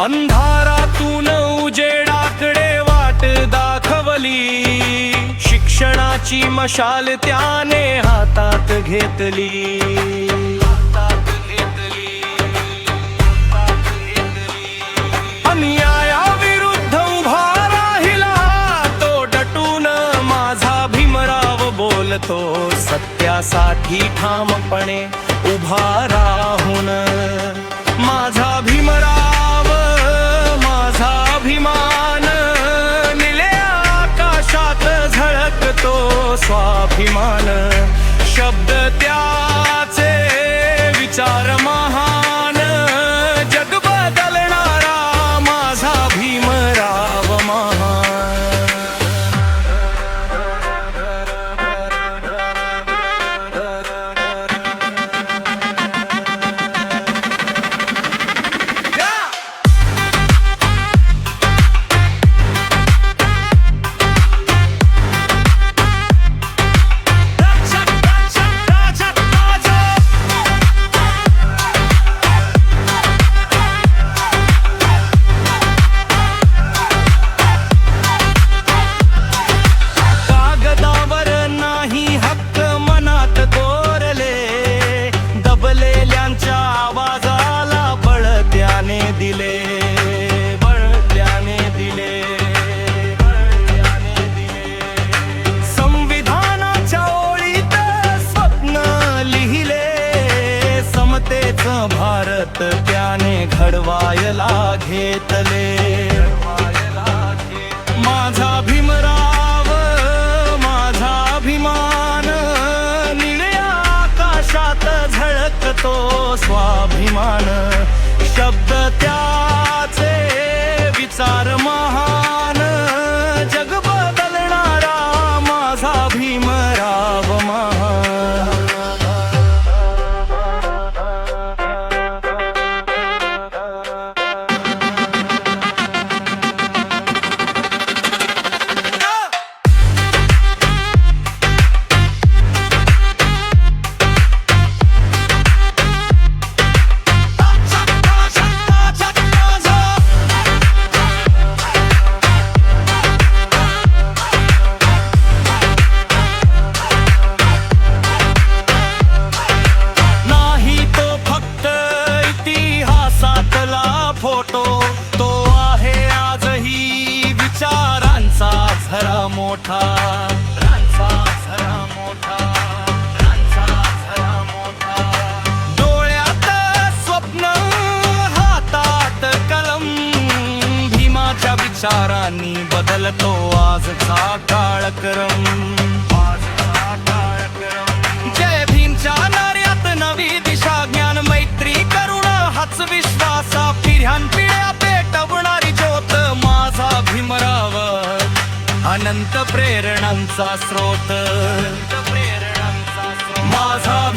अंधारातून उजेडाकडे वाट दाखवली. शिक्षणाची मशाल त्याने हातात घेतली. हातात घेतली. हातात अन्यायाविरुद्ध उभा राहिला तो डटून माझा भीमराव बोलतो सत्यासाठी ठामपणे उभा राहून. सातत्याने घडवायला घेतले. माझा भीमराव माझा अभिमान निळ्या आकाशात झळकतो स्वाभिमान. शब्द त्या झरा मोठा रांचा झरा मोठा रांचा झरा मोठा. डोळ्यात स्वप्न हातात कलम. भीमाच्या विचारांनी बदलतो आजचा काळक्रम अनंत प्रेरणांचा स्रोत. माझा